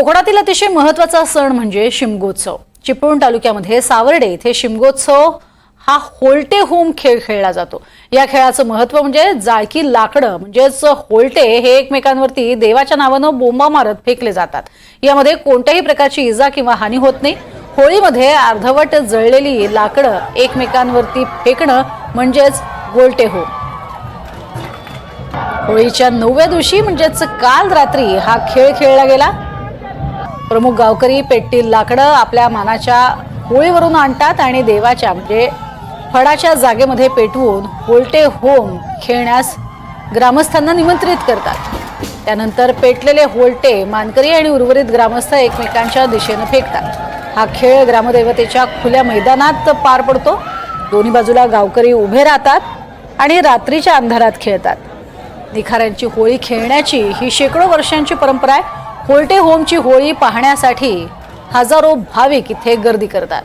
कोकणातील अतिशय महत्त्वाचा सण म्हणजे शिमगोत्सव. चिपळूण तालुक्यामध्ये सावर्डे येथे शिमगोत्सव हा होलटे होम खेळ खेळला जातो. या खेळाचं महत्त्व म्हणजे जाळकी लाकडं म्हणजेच होल्टे हे एकमेकांवरती देवाच्या नावानं बोंबा मारत फेकले जातात. यामध्ये कोणत्याही प्रकारची इजा किंवा हानी होत नाही. होळीमध्ये अर्धवट जळलेली लाकडं एकमेकांवरती फेकणं म्हणजेच गोलटे होम. होळीच्या नवव्या दिवशी म्हणजेच काल रात्री हा खेळ खेळला गेला. प्रमुख गावकरी पेटतील लाकडं आपल्या मानाच्या होळीवरून आणतात आणि देवाच्या म्हणजे फडाच्या जागेमध्ये पेटवून होलटे होम खेळण्यास ग्रामस्थांना निमंत्रित करतात. त्यानंतर पेटलेले होलटे मानकरी आणि उर्वरित ग्रामस्थ एकमेकांच्या दिशेनं फेकतात. हा खेळ ग्रामदेवतेच्या खुल्या मैदानात पार पडतो. दोन्ही बाजूला गावकरी उभे राहतात आणि रात्रीच्या अंधारात खेळतात. निखाऱ्यांची होळी खेळण्याची ही शेकडो वर्षांची परंपरा आहे. होल्टे होमची होळी पाहण्यासाठी हजारो भाविक इथे गर्दी करतात.